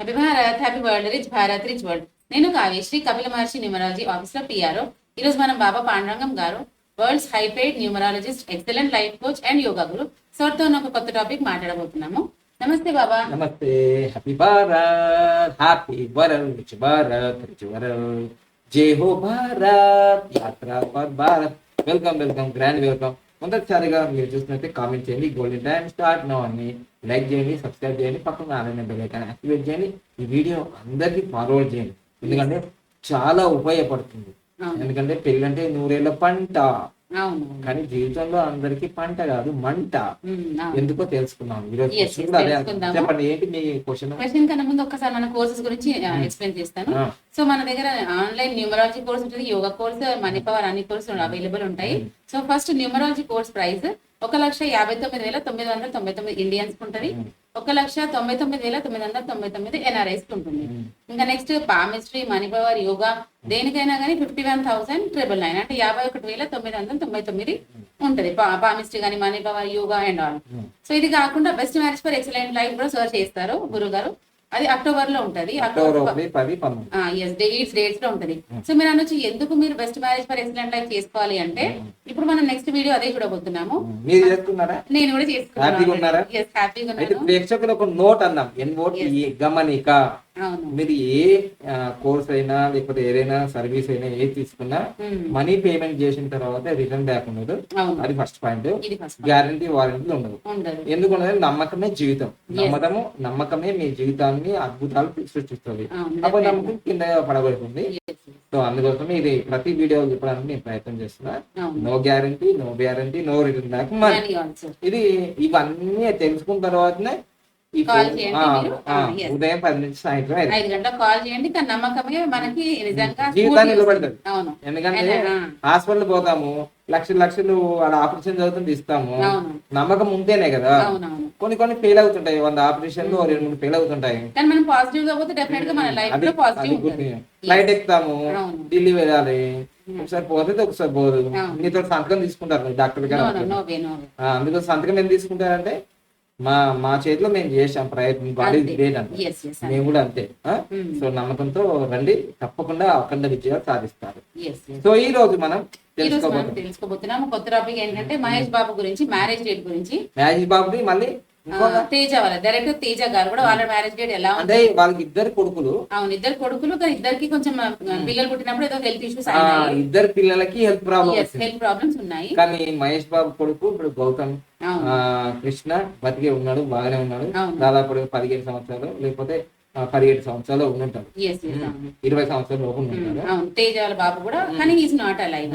Happy Bharat happy world rich Bharat rich world నేను Kavyasri Kapila Maharshi numerology ఆఫీస్లో PRO ఈరోజు మనం Baba Pandurangam garu world's high paid numerologist excellent life coach and yoga guru సార్తో ఒక కొత్త topic మాట్లాడబోతున్నాము. Namaste Baba. Namaste happy Bharat happy world rich Bharat rich world జై హో Bharat yatra for Bharat. Welcome welcome grand welcome మొదటిసారిగా మీరు చూసినట్టే comment చేయండి. గోల్డెన్ టైం స్టార్ట్ నో అని లైక్ చేయండి సబ్స్క్రైబ్ చేయండి. పక్కన ఆన్లైన్ బెల్ ఐకాన్ యాక్టివేట్ చేయండి. ఈ వీడియో అందరికీ ఫార్వర్డ్ చేయండి. ఎందుకంటే చాలా ఉపయోగపడుతుంది. ఎందుకంటే పెళ్ళంటే నూరేళ్ళ పంట. కానీ జీవితంలో అందరికీ పంట కాదు మంట. ఎందుకో తెలుసుకున్నాం. చెప్పండి ఏంటి మీ క్వశ్చన్ క్వశ్చన్ కన్నా ముందు ఒక్కసారి మన కోర్సెస్ గురించి ఎక్స్ప్లెయిన్ చేస్తాను. సో మన దగ్గర ఆన్లైన్ న్యూమరాలజీ కోర్స్ ఉంటుంది యోగా కోర్స్ మనీ పవర్ అన్ని కోర్సులు అవైలబుల్ ఉంటాయి. So first numerology course price ఒక లక్ష యాభై తొమ్మిది వేల తొమ్మిది వందల తొంభై తొమ్మిది ఇండియన్స్ ఉంటుంది. ఒక లక్ష తొంభై తొమ్మిది వేల తొమ్మిది వందల తొంభై తొమ్మిది ఎన్ఆర్ఐస్ ఉంటుంది. ఇంకా next palmistry money power yoga దేనికైనా కానీ fifty one thousand triple nine అంటే యాభై ఒకటి వేల తొమ్మిది వందల తొంభై తొమ్మిది ఉంటుంది. పామిస్ట్రీ కానీ money power yoga and all so ఇది కాకుండా best marriage for excellent life కూడా సర్చ్ చేస్తారు గురువు గారు. అది అక్టోబర్లో ఉంటది ఎస్ డేట్స్ డేట్స్లో ఉంటది. సో మీరు అనొచ్చు ఎందుకు మీరు best marriage for excellent life చేసుకోవాలి అంటే ఇప్పుడు మనం నెక్స్ట్ వీడియో అదే చూడబోతున్నాము. మీరు చేసుకున్నారా? నేను కూడా? చేసుకున్నాను. ఎస్ హ్యాపీగా అయితే ఉన్నాను. ప్రేక్షకులు ఒక నోట్ అన్నాం. గమనిక. మీరు ఏ కోర్స్ అయినా లేకపోతే ఏదైనా సర్వీస్ అయినా ఏది తీసుకున్నా మనీ పేమెంట్ చేసిన తర్వాత రిటర్న్ బ్యాక్ ఉండదు. అది ఫస్ట్ పాయింట్ గ్యారంటీ వారంటీ ఉండదు. ఉండదు. ఎందుకంటే నమ్మకమే జీవితం. నమ్మకము నమ్మకమే మీ జీవితాన్ని అద్భుతాలు సృష్టిస్తుంది. అప్పుడు నమ్మకం కింద పడబడుతుంది. సో అందుకోసమే ఇది ప్రతి వీడియో చెప్పడానికి నేను ప్రయత్నం చేస్తున్నా. No guarantee no guarantee no return back. ఇది ఇవన్నీ తెలుసుకున్న తర్వాతనే ఫోన్- చేయండి. ఉదయం పది నుంచి సాయంత్రం ఐదు. గంటలకు కాల్ చేయండి. కానీ నమ్మకమే మనకి నిజంగా జీవితాన్ని నిలబెడుతుంది. అవును. ఎందుకంటే హాస్పిటల్ పోతాము. లక్షలు లక్షలు వాళ్ళ ఆపరేషన్ చదువుతుంది ఇస్తాము. నమ్మకం ఉంటేనే కదా. కొన్ని కొన్ని ఫెయిల్ అవుతుంటాయి. వంద ఆపరేషన్లు రెండు మూడు ఫెయిల్ అవుతుంటాయి. కానీ మనం పాజిటివ్గా పోతే డెఫినెట్గా మన లైఫ్లో పాజిటివ్ ఫ్లైట్ ఎక్కుతాము. ఢిల్లీ వెళ్ళాలి. ఒకసారి పోతే ఒకసారి పోదు. మీతో సంతకం తీసుకుంటారు. డాక్టర్ గారు అందులో సంతకం ఏం తీసుకుంటారంటే మా మా చేతిలో మేము చేసాం ప్రయత్నం. బాడీ. గ్రేట్ అంటే మేము కూడా అంతే. సో నమ్మకంతో రండి. తప్పకుండా అఖండ విజయాలు సాధిస్తారు. సో ఈ రోజు మనం తెలుసుకోబోతున్నాము కొత్త టాపిక్ ఏంటంటే మహేష్ బాబు గురించి మ్యారేజ్ డేట్ గురించి. మ్యాజిక్ బాబుది మళ్ళీ తేజ వాళ్ళ డైరెక్టర్ తేజ గారు కూడా వాళ్ళ మ్యారేజ్ డేట్ ఎలా ఉంది అంటే వాళ్ళకి ఇద్దరు కొడుకులు. అవును ఇద్దరు కొడుకులు ఇద్దరికి కొంచెం పిల్లలు పుట్టినప్పుడు ఏదో హెల్త్ ఇష్యూస్ ఇద్దరు పిల్లలకి హెల్త్ ప్రాబ్లమ్ వచ్చింది హెల్త్ ప్రాబ్లమ్స్ ఉన్నాయి. కానీ మహేష్ బాబు కొడుకు ఇప్పుడు గౌతమ్ కృష్ణ బతికే ఉన్నాడు బాగానే ఉన్నాడు. దాదాపు పదిహేను సంవత్సరాలు. లేకపోతే పదిహేడు సంవత్సరాలు అవును. ఇరవై సంవత్సరాల లోపు ఉంటాడు అవును. తేజ వాళ్ళ బాబు కూడా కానీ ఈజ్ నాట్ అలైవ్.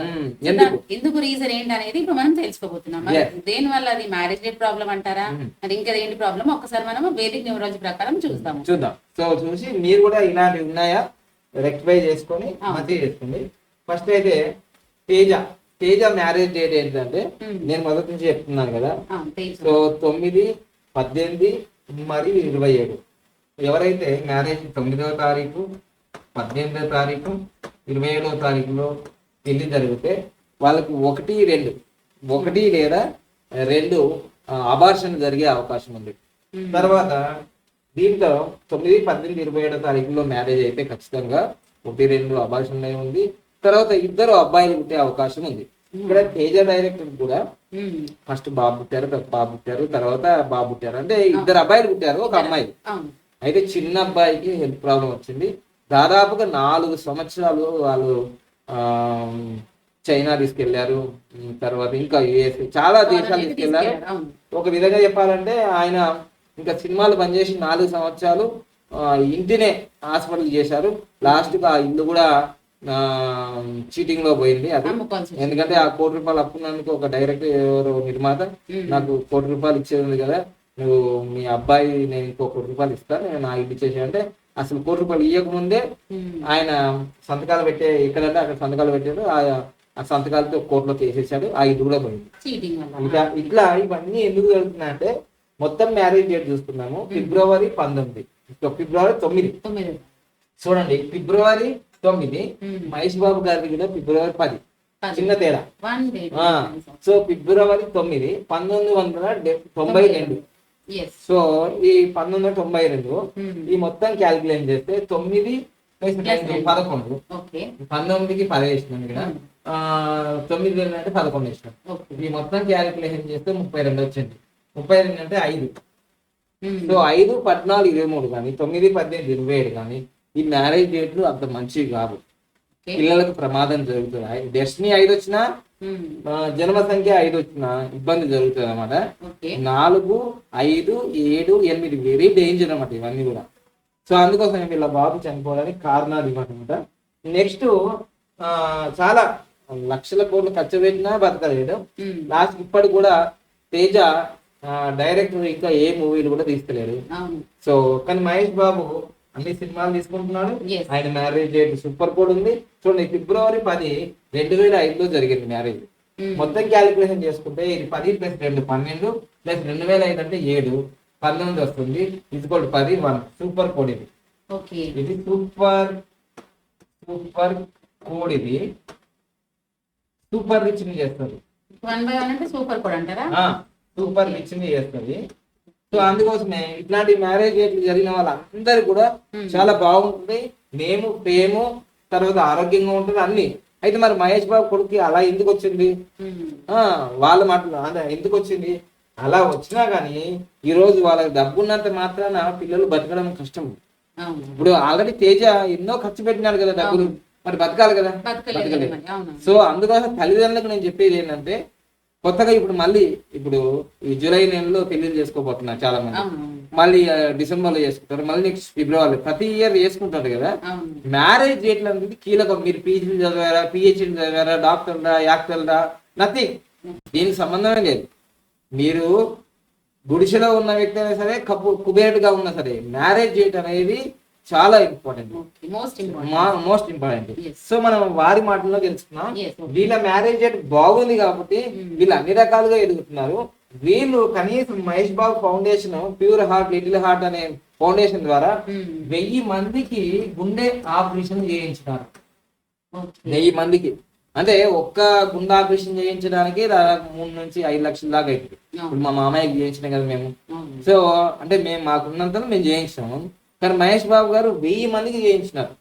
ఎందుకు? రీజన్ ఏంటి అనేది ఇప్పుడు మనం తెలుసుకోబోతున్నాం. దేని వల్ల అది మ్యారేజ్ డేట్ ప్రాబ్లం అంటారా. అది ఇంకా ఏంటి ప్రాబ్లం ఒక్కసారి మనం వేదిక న్యూరాలజీ ప్రకారం చూస్తాము చూద్దాం. సో చూసి మీరు కూడా ఇలాంటివి ఉన్నాయా? రెక్టిఫై చేసుకొని. మంచిగా చేసుకోండి. ఫస్ట్ అయితే తేజ. తేజ మ్యారేజ్ డేట్ ఏంటంటే. నేను మొదటి నుంచి చెప్తున్నాను కదా. సో తొమ్మిది పద్దెనిమిది మరియు ఇరవై ఏడు. ఎవరైతే మ్యారేజ్ తొమ్మిదవ తారీఖు పద్దెనిమిదవ తారీఖు ఇరవై ఏడవ తారీఖులో పెళ్ళి జరిగితే వాళ్ళకు ఒకటి రెండు ఒకటి లేదా రెండు అబార్షన్ జరిగే అవకాశం ఉంది. తర్వాత దీంట్లో తొమ్మిది పద్దెనిమిది ఇరవై ఏడో తారీఖులో మ్యారేజ్ అయితే ఖచ్చితంగా ఒకటి రెండు అబార్షన్ ఉంది. తర్వాత ఇద్దరు అబ్బాయిలు పుట్టే అవకాశం ఉంది. ఇక్కడ తేజ డైరెక్టర్ కూడా. ఫస్ట్ బాబు పుట్టారు బాబు పుట్టారు తర్వాత బాబు పుట్టారు. అంటే ఇద్దరు అబ్బాయిలు పుట్టారు ఒక అమ్మాయి. అయితే చిన్న అబ్బాయికి హెల్త్ ప్రాబ్లం వచ్చింది. దాదాపుగా నాలుగు సంవత్సరాలు వాళ్ళు ఆ, చైనా తీసుకెళ్ళారు. తర్వాత ఇంకా యుఎస్ చాలా దేశాలు తీసుకెళ్ళారు. ఒక విధంగా చెప్పాలంటే ఆయన ఇంకా సినిమాలు పనిచేసి నాలుగు సంవత్సరాలు ఇంటినే హాస్పిటల్ చేశారు. లాస్ట్గా ఇల్లు కూడా చీటింగ్లో పోయింది అది. ఎందుకంటే ఆ కోటి రూపాయలు అప్పున్నందుకు ఒక డైరెక్టర్ ఎవరు నిర్మాత. నాకు కోటి రూపాయలు ఇచ్చేది కదా. నువ్వు మీ అబ్బాయి నేను ఇంకో కోటి రూపాయలు ఇస్తాను నేను నా ఇల్లు ఇచ్చేసి అంటే అసలు కోటి రూపాయలు ఇవ్వకముందే. ఆయన సంతకాలు పెట్టే ఎక్కడంటే అక్కడ సంతకాలు పెట్టాడు ఆ సంతకాలతో కోర్టులోకి వేసేసాడు ఆ ఇల్లు కూడా పోయింది. ఇట్లా ఇట్లా ఇవన్నీ ఎందుకు జరుగుతున్నాయంటే మొత్తం మ్యారేజ్ డేట్ చూస్తున్నాము ఫిబ్రవరి పంతొమ్మిది. ఫిబ్రవరి తొమ్మిది. చూడండి ఫిబ్రవరి తొమ్మిది మ్మ్. మహేష్ బాబు గారికి కూడా ఫిబ్రవరి పది. చిన్న తేడా. సో ఫిబ్రవరి తొమ్మిది పంతొమ్మిది వందల తొంభై రెండు. సో ఈ పంతొమ్మిది వందల తొంభై రెండు ఈ మొత్తం క్యాలిక్యులేట్ చేస్తే తొమ్మిది. పదకొండు. పంతొమ్మిదికి పది వేసినాం ఇక్కడ. ఆ, తొమ్మిది రెండు అంటే పదకొండు వేసినాం. ఈ మొత్తం క్యాలిక్యులేషన్ చేస్తే ముప్పై రెండు వచ్చింది. ముప్పై రెండు అంటే ఐదు. Hmm. సో ఐదు పద్నాలుగు ఇరవై మూడు కానీ తొమ్మిది పద్దెనిమిది ఇరవై ఏడు కానీ ఈ మ్యారేజ్ డేట్లు అంత మంచివి కావు. పిల్లలకు ప్రమాదం జరుగుతుంది డెస్టినీ ఐదు వచ్చినా జన్మ సంఖ్య ఐదు వచ్చినా ఇబ్బంది జరుగుతుంది అనమాట నాలుగు ఐదు ఏడు ఎనిమిది వెరీ డేంజర్ అన్నమాట ఇవన్నీ కూడా. సో అందుకోసం వీళ్ళ బాబు చనిపోవడానికి కారణాలు ఇవ్వనమాట నెక్స్ట్ చాలా లక్షల కోట్లు ఖర్చు పెట్టినా బతకలేడు లాస్ట్ ఇప్పటికి కూడా తేజ డైరెక్టర్ ఇంకా ఏ మూవీలు కూడా తీస్తలేడు. సో కానీ మహేష్ బాబు అన్ని సినిమాలు తీసుకుంటున్నాడు. ఆయన మ్యారేజ్ డేట్ సూపర్ కోడ్ ఉంది. చూడండి ఫిబ్రవరి పది రెండు వేల ఐదులో జరిగింది మ్యారేజ్ Hmm. మొత్తం క్యాలిక్యులేషన్ చేసుకుంటే ఇది పది ప్లస్ రెండు పన్నెండు ప్లస్ రెండు వేల ఐదు అంటే ఏడు. పంతొమ్మిది వస్తుంది ఇది కూడా పది వన్ సూపర్ కోడ్ ఇది. ఓకే. ఇది సూపర్ సూపర్ కోడ్ ఇది. సూపర్ రిచ్ని చేస్తుంది. సూపర్ కూడా అంటారా? సూపర్ రిచ్ని చేస్తుంది. సో అందుకోసమే ఇట్లాంటి మ్యారేజ్ జరిగిన వాళ్ళందరూ కూడా Hmm. చాలా బాగుంటుంది. నేము ప్రేమ తర్వాత ఆరోగ్యంగా ఉంటుంది అన్ని. అయితే మరి మహేష్ బాబు కొడుకు అలా ఎందుకు వచ్చింది? Hmm. ఆ వాళ్ళ మాటలు ఎందుకు వచ్చింది? అలా వచ్చినా గానీ ఈ రోజు వాళ్ళకి డబ్బు ఉన్నంత మాత్రాన పిల్లలు బతకడం కష్టం. ఇప్పుడు ఆల్రెడీ తేజ ఎన్నో ఖర్చు పెట్టినాడు కదా డబ్బులు. మరి బతకాలి కదా? బతకలేదు సో అందుకోసం తల్లిదండ్రులకు నేను చెప్పేది ఏంటంటే కొత్తగా ఇప్పుడు మళ్ళీ ఇప్పుడు ఈ జూలై నెలలో పెళ్ళిళ్ళు చేసుకోబోతున్నారు చాలా మంది మళ్ళీ డిసెంబర్లో చేసుకుంటారు. మళ్ళీ నెక్స్ట్ ఫిబ్రవరి ప్రతి ఇయర్ చేసుకుంటారు కదా. మ్యారేజ్ డేట్లు అనేది కీలకం. మీరు పీజీలు చదివారా పిహెచ్డీ చదివారా డాక్టర్లా యాక్టర్లా నథింగ్. దీనికి సంబంధమే లేదు. మీరు గుడిసెలో ఉన్న వ్యక్తి అయినా సరే కప్పు కుబేరుడుగా ఉన్నా సరే మ్యారేజ్ డేట్ అనేది చాలా ఇంపార్టెంట్ మోస్ట్ ఇంపార్టెంట్. సో మనం వారి మాటల్లో తెలుసుకున్నాం. వీళ్ళ మ్యారేజ్ డేట్ బాగుంది కాబట్టి Hmm. వీళ్ళు అన్ని రకాలుగా ఎదుగుతున్నారు. వీళ్ళు కనీసం Mahesh Babu foundation pure heart little heart అనే ఫౌండేషన్ ద్వారా వెయ్యి మందికి గుండె ఆపరేషన్ చేయించినారు. వెయ్యి మందికి. అంటే ఒక్క గుండె ఆపరేషన్ చేయించడానికి దాదాపు మూడు నుంచి ఐదు లక్షల దాకా అవుతుంది ఇప్పుడు మా మామయ్యకి చేయించినాం కదా మేము. సో అంటే మేము మాకున్నంత మేము చేయించినాము. కానీ మహేష్ బాబు గారు వెయ్యి మందికి చేయించినారు.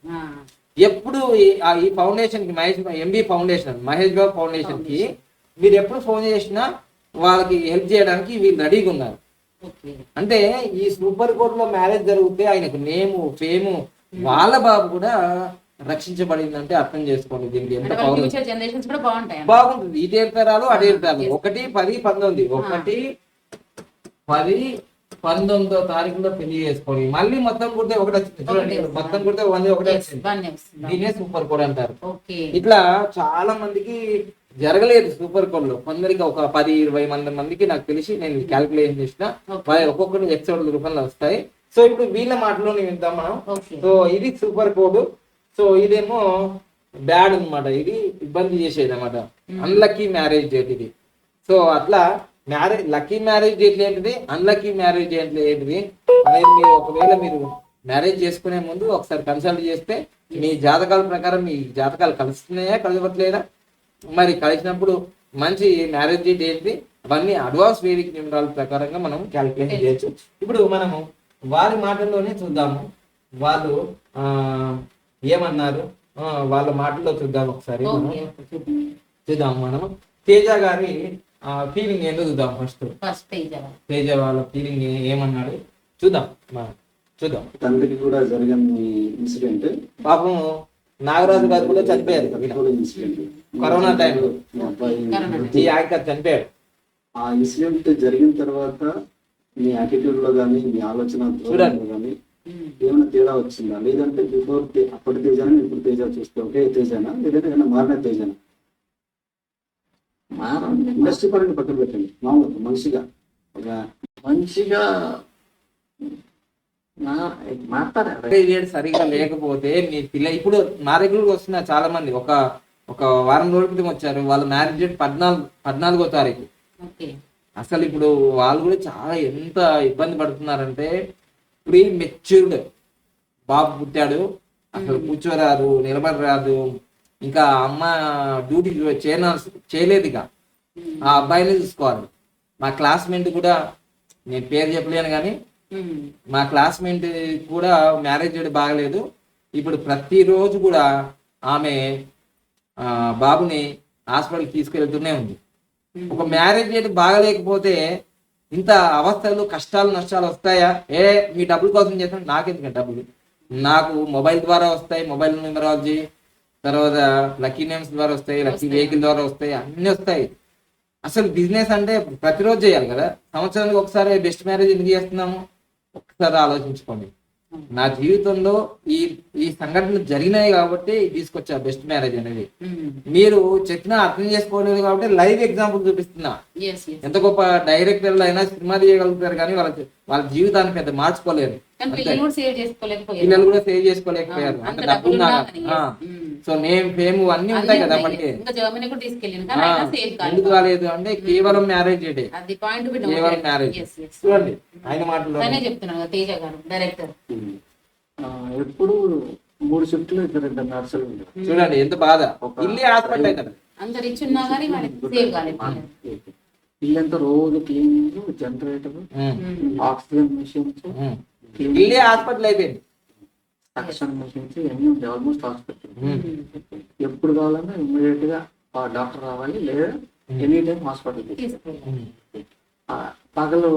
ఎప్పుడు ఈ- ఫౌండేషన్కి మహేష్ ఎంబీ ఫౌండేషన్ మహేష్ బాబు ఫౌండేషన్కి మీరు ఎప్పుడు ఫోన్ చేసినా వాళ్ళకి హెల్ప్ చేయడానికి వీళ్ళు రెడీగా ఉన్నారు. అంటే ఈ సూపర్ కోర్ట్లో మ్యారేజ్ జరిగితే ఆయనకు నేము ఫేము వాళ్ళ బాబు కూడా రక్షించబడిందంటే అర్థం చేసుకోండి దీనికి ఎంత అంటే బాగుంటుంది. ఇటు ఏర్తరాలు అటు ఏర్తరాలు ఒకటి పది పంతొమ్మిది ఒకటి పది పంతొమ్మిదో తారీఖులో పెళ్ళి చేసుకోండి. మళ్ళీ మొత్తం కుడితే ఒకటి వచ్చింది. చూడండి మొత్తం కుడితే వంద ఒకటి వచ్చింది. వన్ దీనే సూపర్ కోడ్ అంటారు. ఇట్లా చాలా మందికి జరగలేదు సూపర్ కోడ్లో. కొందరికి ఒక పది ఇరవై మంది మందికి నాకు తెలిసి నేను క్యాల్కులేషన్ చేసిన. వాళ్ళ ఒక్కొక్కటి ఎపిసోడ్ రూపంలో వస్తాయి. సో ఇప్పుడు వీళ్ళ మాటలో వింటాం మనం. సో ఇది సూపర్ కోడ్. సో ఇదేమో బ్యాడ్ అన్నమాట. ఇది ఇబ్బంది చేసేది అనమాట అన్లక్కీ మ్యారేజ్ డేట్ ఇది. సో అట్లా మ్యారేజ్ లక్కీ మ్యారేజ్ డేట్ ఏంటిది? అన్లక్కీ మ్యారేజ్ డేట్ ఏంటిది? అనేది మీరు ఒకవేళ మీరు మ్యారేజ్ చేసుకునే ముందు ఒకసారి కన్సల్ట్ చేస్తే మీ జాతకాల ప్రకారం మీ జాతకాలు కలుస్తున్నాయా కలవట్లేదా మరి కలిసినప్పుడు మంచి మ్యారేజ్ డేట్ ఏంటి? అవన్నీ అడ్వాన్స్ వేదిక నిమిషాల ప్రకారంగా మనం క్యాలిక్యులేషన్ చేయొచ్చు. ఇప్పుడు మనము వారి మాటల్లోనే చూద్దాము. వాళ్ళు ఏమన్నారు? వాళ్ళ మాటల్లో చూద్దాం ఒకసారి. మనం. ఓకే ఓకే చూద్దాం చూద్దాం మనం తేజ గారి ఫీలింగ్ ఏంటో చూద్దాం ఫస్ట్ ఫస్ట్ పేజ్ తేజ వాళ్ళ ఫీలింగ్ ఏమన్నాడు? చూద్దాం మనం చూద్దాం. తండ్రికి కూడా జరిగిన ఇన్సిడెంట్ పాపం నాగరాజు గారు కూడా చనిపోయారు కరోనా టైంలో. ఈ యాక్టర్ చనిపోయాడు. ఆ ఇన్సిడెంట్ జరిగిన తర్వాత మీ యాటిట్యూడ్లో కానీ మీ ఆలోచన ధోరణిలో కానీ ఏమైనా తేడా వచ్చిందా? లేదంటే బిఫోర్ అప్పటి తేజానా ఇప్పుడు తేజ చూస్తే ఒకే తేజానా? లేదంటే ఏమైనా మారిన తేజానా? ఇండస్ట్రీ పరంగా పక్కన పెట్టండి. మామూలుగా మనిషిగా. ఒక మంచిగా నా- మాట్లాడారు? సరిగా లేకపోతే మీ పిల్ల ఇప్పుడు నా దగ్గరకు వస్తున్నారు చాలా మంది ఒక ఒక వారం రోజుల క్రితం వచ్చారు. వాళ్ళ మ్యారేజ్ డేట్ పద్నాలుగు పద్నాలుగో తారీఖు. ఓకే. అసలు ఇప్పుడు వాళ్ళు కూడా చాలా ఎంత ఇబ్బంది పడుతున్నారంటే ప్రీ మెచ్యూర్డ్ బాబు పుట్టాడు. అసలు కూర్చోరాదు నిలబడరాదు. ఇంకా అమ్మ డ్యూటీ చేయన చేయలేదు ఇక ఆ అబ్బాయిని చూసుకోవాలి. మా క్లాస్మేట్ కూడా నేను పేరు చెప్పలేను కానీ మా క్లాస్మేట్ కూడా మ్యారేజ్ బాగలేదు. ఇప్పుడు ప్రతిరోజు కూడా ఆమె ఆ, బాబుని హాస్పిటల్కి తీసుకెళ్తూనే ఉంది. ఒక మ్యారేజ్ డేట్ బాగలేకపోతే ఇంత అవస్థలు కష్టాలు నష్టాలు వస్తాయా? ఏ మీ డబ్బుల కోసం చేస్తాను నాకెందుకంటే డబ్బులు? నాకు మొబైల్ ద్వారా వస్తాయి మొబైల్ న్యూమరాలజీ తర్వాత లక్కీ నేమ్స్ ద్వారా వస్తాయి లక్కీ వెహికల్ ద్వారా వస్తాయి అన్ని వస్తాయి. అసలు బిజినెస్ అంటే ప్రతిరోజు చేయాలి కదా. సంవత్సరానికి ఒకసారి బెస్ట్ మ్యారేజ్ ఎందుకు చేస్తున్నాము? ఒకసారి ఆలోచించుకోండి. నా జీవితంలో ఈ ఈ సంఘటనలు జరిగినాయి కాబట్టి తీసుకొచ్చా బెస్ట్ మ్యారేజ్ అనేది. మీరు చెప్పినా అర్థం చేసుకోలేదు కాబట్టి లైవ్ ఎగ్జాంపుల్ చూపిస్తున్నా. ఎంత గొప్ప డైరెక్టర్లు అయినా సినిమా తీయగలుగుతారు కానీ వాళ్ళ వాళ్ళ జీవితాన్ని పెద్ద మార్చుకోలేరు. కానీ పిల్లలు కూడా సేవ్ చేసుకోలేకపోయారు. అంత డబ్బులు సో నేమ్ ఫేమ్ అన్ని ఉంటాయి కదా మనకి. ఇంకా జర్మనీ కూడా తీసుకెళ్ళాను కానీ అయినా ఎందుకు కాలేదు. కాలేదు అంటే కేవలం మ్యారేజ్ డే. అది పాయింట్ కేవలం మ్యారేజ్ చూడండి ఆయన మాటలు తనే చెప్తున్నాను కదా, తేజ గారు డైరెక్టర్ ఆ, ఎప్పుడు మూడు షిఫ్ట్లు ఇద్దరు ఇద్దరు నర్సులు ఉంటారు చూడండి ఎంత బాధ. ఇల్లే హాస్పిటల్ కదా. అంత రిచ్ ఉన్నా కానీ సేవ్ కాలేదు. ఇల్లంతా రోజు క్లీనింగ్ జనరేటర్ ఆక్సిజన్ మెషిన్స్. ఇల్లే హాస్పిటల్ అయిపోయింది. సక్షన్ మెషిన్స్ ఇవన్నీ ఉంటాయి. ఆల్మోస్ట్ హాస్పిటల్ ఎప్పుడు కావాలన్నా ఇమ్మీడియట్గా ఆ డాక్టర్ రావాలి. లేదా ఎనీ టైం హాస్పిటల్ పగలు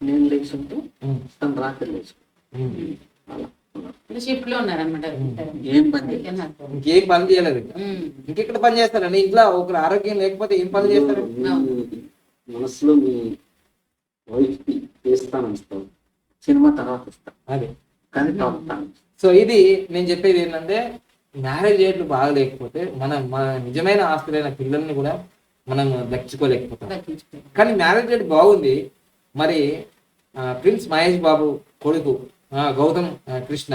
నేను లేచి ఉంటే ఉమ్, తను రాత్రి లేచి. ఉమ్. అలా. షిఫ్ట్లో ఉన్నారనమాట ఏం పని చేయదు. ఇంకేం పని చేయలేదు ఇంకా. ఇంకెక్కడ పని చేస్తారండి. ఇంట్లో ఒకరు ఆరోగ్యం లేకపోతే ఏం పని చేస్తారు? మనసులో మీ వైఫ్కి చేస్తాను సినిమా తర్వాత ఇస్తా అదే. కానీ టాప్. సో ఇది నేను చెప్పేది ఏంటంటే మ్యారేజ్ రేట్లు బాగలేకపోతే మన మన నిజమైన ఆస్తులైన పిల్లల్ని కూడా మనం దక్కించుకోలేకపోతాం. కానీ మ్యారేజ్ రేట్ బాగుంది. మరి ప్రిన్స్ మహేష్ బాబు కొడుకు గౌతమ్ కృష్ణ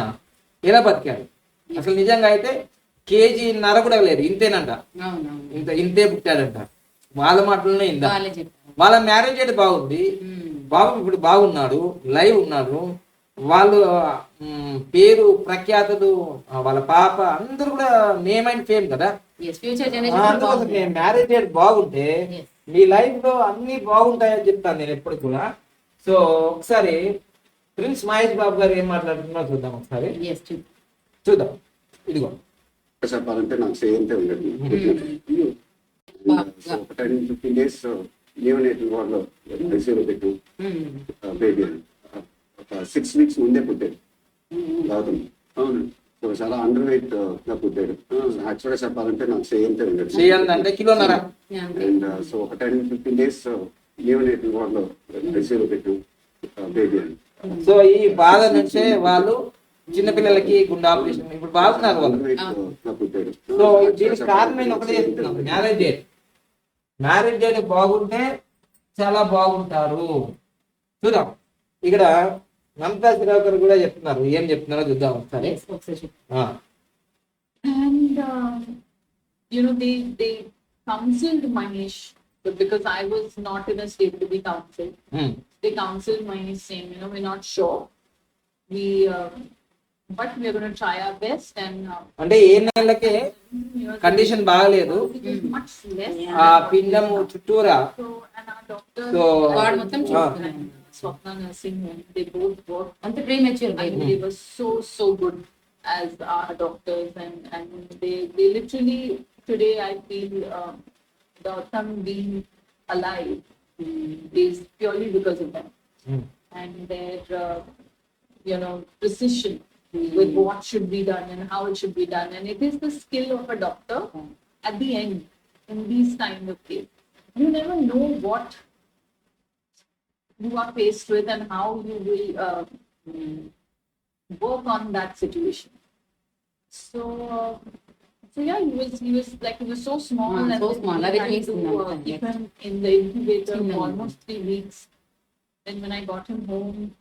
ఎలా బతికాడు అసలు నిజంగా అయితే కేజీ నర కూడా లేదు ఇంతేనంట. ఇంత ఇంతే పుట్టాడంట. వాళ్ళ మాటలోనే ఇందా? వాళ్ళే మ్యారేజ్ రేట్ బాగుంది. బాబు ఇప్పుడు బాగున్నాడు లైవ్ ఉన్నాడు. వాళ్ళు పేరు ప్రఖ్యాతులు వాళ్ళ పాప అందరూ కూడా నేమ్ అండ్ ఫేమ్ కదా. నేను మ్యారేజ్ రేట్ బాగుంటే. మీ లైఫ్లో అన్ని బాగుంటాయని చెప్తాను నేను ఎప్పుడు కూడా. సో ఒకసారి ప్రిన్స్ మహేష్ బాబు గారు ఏం మాట్లాడుతున్నారో చూద్దాం ఒకసారి. Yes, true. చూద్దాం. ఇదిగో. చెప్పాలంటే నాకు సేయంతే ఉండదు. ఒక టెన్ ఫిఫ్టీన్ డేస్ లీవ్ నేటి వాళ్ళు రిసీవ్ పెట్టు. బేబీ ఒక సిక్స్ వీక్స్ ముందే పుట్టాడు. గౌతమ్. అవును. సో చాలా అండర్ వెయిట్గా పుట్టాడు. యాక్చువల్గా చెప్పాలంటే నాకు సేయంతే అంతే. అండ్ సో ఒక టెన్ ఫిఫ్టీన్ డేస్ లీవ్ నేటి వాళ్ళు రిసీవ్ పెట్టు బేబీ అని. సో ఈ బాధ నుంచే వాళ్ళు చిన్నపిల్లలకి గుండె ఆపరేషన్. ఇప్పుడు బాగున్నారు వాళ్ళు. గా పుట్టాడు. సో దీనికి కారణం నేను ఒకటే చెప్తున్నాను. మ్యారేజ్ డేట్ మ్యారేజ్ డేట్ బాగుంటే చాలా బాగుంటారు. చూద్దాం. ఇక్కడ మమతా శిరాకర్ కూడా చెప్తున్నారు ఏం చెప్తున్నారో చూద్దాం ఒకసారి Yes, ఒకసారి చెప్పు. ఆ, And um, you know, they they counseled Manish, but because I was not in a state to be counseled, um, they counseled Manish saying, you know, we're not sure. We, um, but we're going to try our best, and uh, అంటే ఏ నెలకే you know, condition బాగలేదు it was much less. ఆ పిండము చుట్టూరా So, and our doctor, so వాడు మొత్తం చూస్తున్నాను Swapna Nursing Home. They both worked on the premature baby. Mm. They were so so good as our doctors, and and they they literally today I feel um, the them being alive mm. is purely because of them mm. and their uh, you know precision mm. with hmm. what should be done and how it should be done, and it is the skill of a doctor hmm. at the end in these kind of cases. You never know what you are faced with and how you will uh, work on that situation. So, uh, so yeah, he was he was like he was so small Ah, and so then small. we Like had weeks to now, uh, yes. keep him in the incubator Chinna. for almost three weeks. Then when I got him home,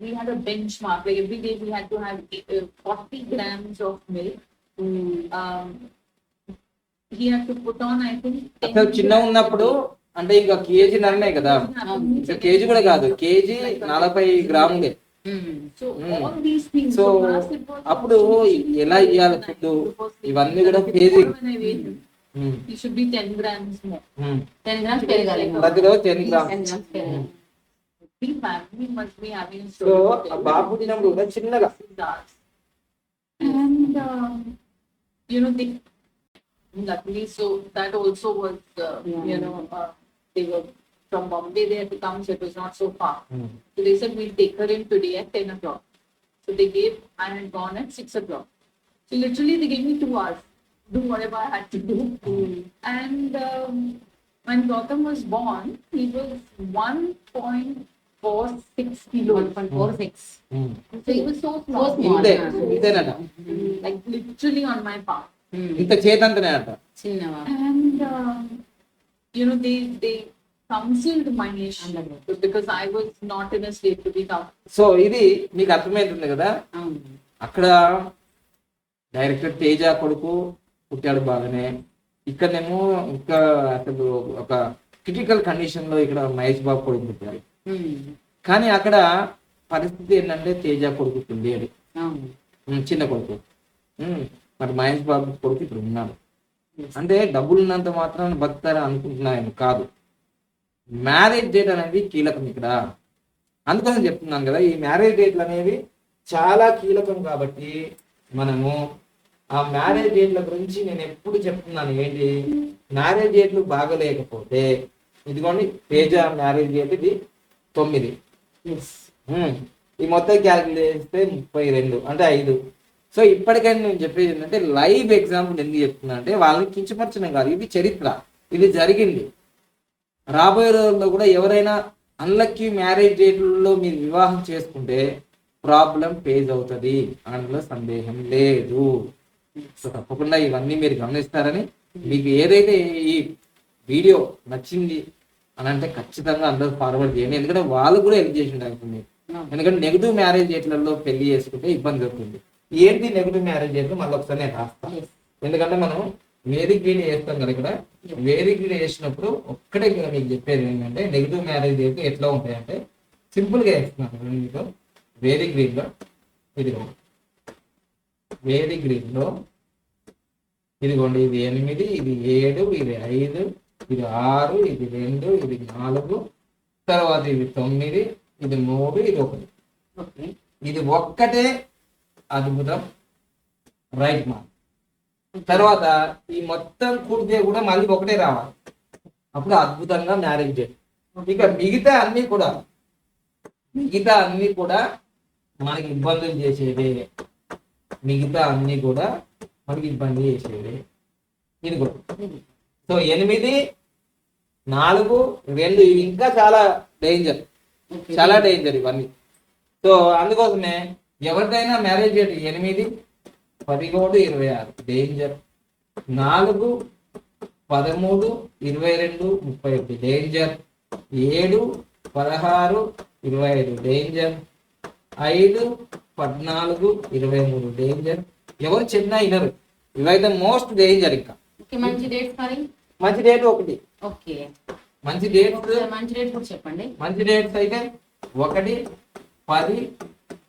we had a benchmark. Like every day we had to have uh, 40 grams of milk. Um, he had to put on, I think, 10 అసలు చిన్న grams ఉన్నప్పుడు a day. అంటే ఇంకా KG నన్నే కదా. ఇంకా KG కూడా కాదు. కేజీ నలభై గ్రాములే. సో అప్పుడు ఎలా ఇవ్వాలి ఫుడ్ ఇవన్నీ కూడా కేజీ. బాబు తినప్పుడు కూడా చిన్నగా. At least they were from Bombay, they had to come, so it was not so far. Um. So they said, we'll take her in today at 10 o'clock. So they gave, I had gone at 6 o'clock. So literally, they gave me two hours, do whatever I had to do. And um, when Gautam was born, he was 1.46 kilos. 1.46 um. So he was so So small. small. ఇంతే ఇంతేనట like literally on my palm. ఉమ్. ఇంత చేతంతనే అంట చిన్నవా And um, you know, they they counseled my nation because I was not in a state to be counseled. So ఇది మీకు అర్థమవుతుంది కదా? అక్కడ director Teja కొడుకు పుట్టాడు బాగానే. ఇక్కడనేమో ఇంకా అసలు ఒక క్రిటికల్ కండిషన్లో ఇక్కడ మహేష్ బాబు కొడుకు పుట్టాడు. కానీ అక్కడ పరిస్థితి ఏంటంటే తేజ కొడుకు ఉమ్, చిన్న కొడుకు. మరి మహేష్ బాబు కొడుకు ఇప్పుడు ఉన్నాడు. అంటే డబ్బులు ఉన్నంత మాత్రాన బతుకుతారా అనుకుంటున్నాను కాదు. మ్యారేజ్ డేట్ అనేది కీలకం ఇక్కడ. అందుకోసం చెప్తున్నాను కదా ఈ మ్యారేజ్ డేట్లు అనేవి చాలా కీలకం కాబట్టి మనము ఆ మ్యారేజ్ డేట్ల గురించి నేను ఎప్పుడు చెప్తున్నాను. ఏంటి? మ్యారేజ్ డేట్లు బాగలేకపోతే ఇదిగోండి తేజ మ్యారేజ్ డేట్ ఇది తొమ్మిది. ఈ మొత్తం క్యాలిక్యులేట్ చేస్తే ముప్పై రెండు అంటే ఐదు. సో ఇప్పటికైనా నేను చెప్పేది ఏంటంటే లైవ్ ఎగ్జాంపుల్ ఎందుకు చెప్తున్నా అంటే వాళ్ళని కించపరచడం కాదు. ఇది చరిత్ర. ఇది జరిగింది. రాబోయే రోజుల్లో కూడా ఎవరైనా అన్లక్కీ మ్యారేజ్ డేట్లలో మీరు వివాహం చేసుకుంటే ప్రాబ్లం ఫేజ్ అవుతుంది. అందులో సందేహం లేదు. సో తప్పకుండా ఇవన్నీ మీరు గమనిస్తారని మీకు ఏదైతే ఈ వీడియో నచ్చింది అని అంటే ఖచ్చితంగా అందరూ ఫార్వర్డ్ చేయండి. ఎందుకంటే వాళ్ళు కూడా హెల్ప్ చేసి ఎందుకంటే నెగిటివ్ మ్యారేజ్ డేట్లలో పెళ్ళి చేసుకుంటే ఇబ్బంది అవుతుంది. ఏంటి నెగిటివ్ మ్యారేజ్ డేట్లు మళ్ళీ ఒకసారి నేను రాస్తాను ఎందుకంటే మనం వేదిక వీడియో వేస్తాం కదా ఇక్కడ. వేదిక వీడియో వేసినప్పుడు ఒక్కటే ఇక్కడ మీకు చెప్పేది ఏంటంటే నెగిటివ్ మ్యారేజ్ డేట్ ఎట్లా ఉంటాయంటే సింపుల్గా వేస్తున్నాను మీకు. వేదిక గ్రీన్లో ఇదిగోండి వేదిక గ్రీన్లో ఇదిగోండి ఇది ఎనిమిది ఇది ఏడు ఇది ఐదు ఇది ఆరు ఇది రెండు ఇది నాలుగు తర్వాత ఇది తొమ్మిది ఇది మూడు ఇది ఒకటి. ఇది ఒక్కటే అద్భుతం. రైట్ మా. తర్వాత ఈ మొత్తం కూడితే కూడా మళ్ళీ ఒకటే రావాలి. అప్పుడు అద్భుతంగా మ్యారేజ్ డేట్ ఇక మిగతా అన్ని కూడా మిగతా అన్ని కూడా మనకి ఇబ్బందులు చేసేవే మిగతా అన్ని కూడా మనకి ఇబ్బంది చేసేవే ఇది కూడా. సో ఎనిమిది నాలుగు రెండు ఇవి ఇంకా చాలా డేంజర్ చాలా డేంజర్ ఇవన్నీ. సో అందుకోసమే ఎవరిదైనా మ్యారేజ్ డేట్ ఎనిమిది పదిహేడు ఇరవై ఆరు. డేంజర్ నాలుగు పదమూడు ఇరవై రెండు ముప్పై ఒకటి. డేంజర్ ఏడు పదహారు ఇరవై ఐదు. డేంజర్ ఐదు పద్నాలుగు ఇరవై మూడు. డేంజర్ ఎవరు చిన్న ఇనరు ఇవైతే మోస్ట్ డేంజర్ ఇంకా. మంచి డేట్స్ మరి? మంచి డేట్ ఒకటి. ఓకే. మంచి ఒకసారి మంచి డేట్ కూడా చెప్పండి. మంచి డేట్స్ అయితే ఒకటి పది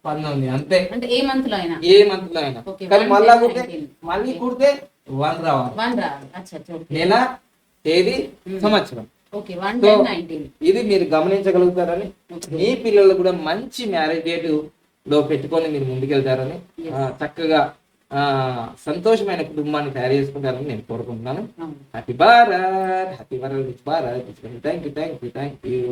పంతొమ్మిది అంతే. అంటే ఏ మంత్లో అయినా? ఏ మంత్లో అయినా కానీ మళ్ళా కుడితే. మళ్ళీ. కుడితే వన్ రావాలి. వన్ రావాలి. నెల తేదీ. సంవత్సరం. ఇది మీరు గమనించగలుగుతారని. మీ పిల్లలు కూడా మంచి మ్యారేజ్ డేట్లో పెట్టుకొని మీరు ముందుకెళ్తారని చక్కగా సంతోషమైన కుటుంబాన్ని తయారు చేసుకుంటారని నేను కోరుకుంటున్నాను. Happy Bharat happy Bharat Bharat thank you thank you thank you